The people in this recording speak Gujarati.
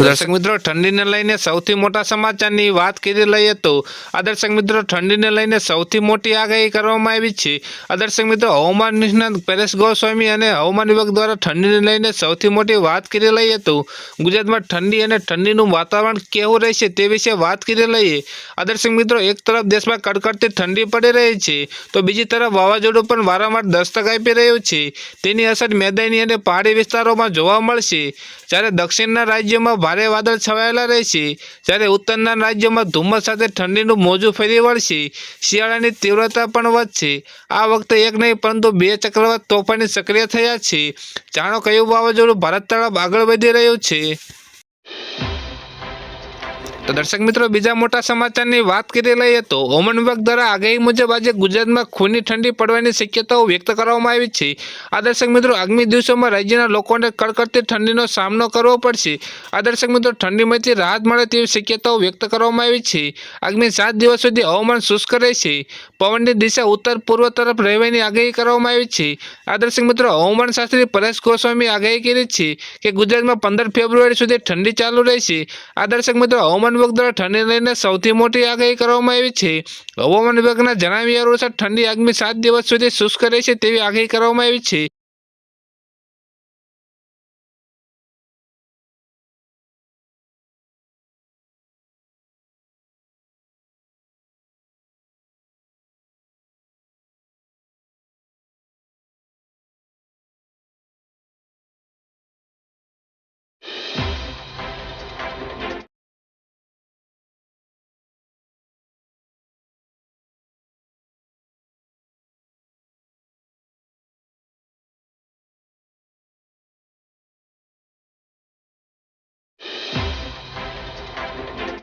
તો દર્શક મિત્રો, ઠંડીને લઈને સૌથી મોટા સમાચારની વાત કરી લઈએ તો, આ દર્શક મિત્રો, ઠંડીને લઈને સૌથી મોટી આગાહી કરવામાં આવી છે. આ દર્શક મિત્રો, હવામાન નિષ્ણાત પરેશ ગોસ્વામી અને હવામાન વિભાગ દ્વારા ઠંડીને લઈને સૌથી મોટી વાત કરી લઈએ તો, ગુજરાતમાં ઠંડી અને ઠંડીનું વાતાવરણ કેવું રહેશે તે વિશે વાત કરી લઈએ. આ દર્શક મિત્રો, એક તરફ દેશમાં કડકડતી ઠંડી પડી રહી છે, તો બીજી તરફ વાવાઝોડું પણ વારંવાર દસ્તક આપી રહ્યું છે. તેની અસર મેદાની અને પહાડી વિસ્તારોમાં જોવા મળશે. જ્યારે દક્ષિણના રાજ્યોમાં ભારે વાદળ છવાયેલા રહેશે. જ્યારે ઉત્તરના રાજ્યોમાં ધુમ્મસ સાથે ઠંડીનું મોજું ફરી વળશે. શિયાળાની તીવ્રતા પણ વધશે. આ વખતે એક નહીં, પરંતુ બે ચક્રવાત તોફાની સક્રિય થયા છે. જાણો કયું વાવાઝોડું ભારત તરફ આગળ વધી રહ્યું છે? તો દર્શક મિત્રો, બીજા મોટા સમાચારની વાત કરી લઈએ તો હવામાન વિભાગ દ્વારા આગાહી મુજબ આજે ગુજરાતમાં ખૂની ઠંડી પડવાની શક્યતાઓ વ્યક્ત કરવામાં આવી છે. આ દર્શક મિત્રો, આગામી દિવસોમાં રાજ્યના લોકોને કડકડતી ઠંડીનો સામનો કરવો પડશે. આ દર્શક મિત્રો, ઠંડીમાંથી રાહત મળે તેવી શક્યતાઓ વ્યક્ત કરવામાં આવી છે. આગામી સાત દિવસ સુધી હવામાન શુષ્ક રહેશે. પવનની દિશા ઉત્તર પૂર્વ તરફ રહેવાની આગાહી કરવામાં આવી છે. આ દર્શક મિત્રો, હવામાન શાસ્ત્રી પરેશ ગોસ્વામી આગાહી કરી છે કે ગુજરાતમાં પંદર ફેબ્રુઆરી સુધી ઠંડી ચાલુ રહેશે. આ દર્શક મિત્રો, હવામાન વિભાગ દ્વારા ઠંડી લઈને સૌથી મોટી આગાહી કરવામાં આવી છે. હવામાન વિભાગના જણાવ્યા અનુસાર ઠંડી આગામી સાત દિવસ સુધી શુષ્ક રહેશે તેવી આગાહી કરવામાં આવી છે.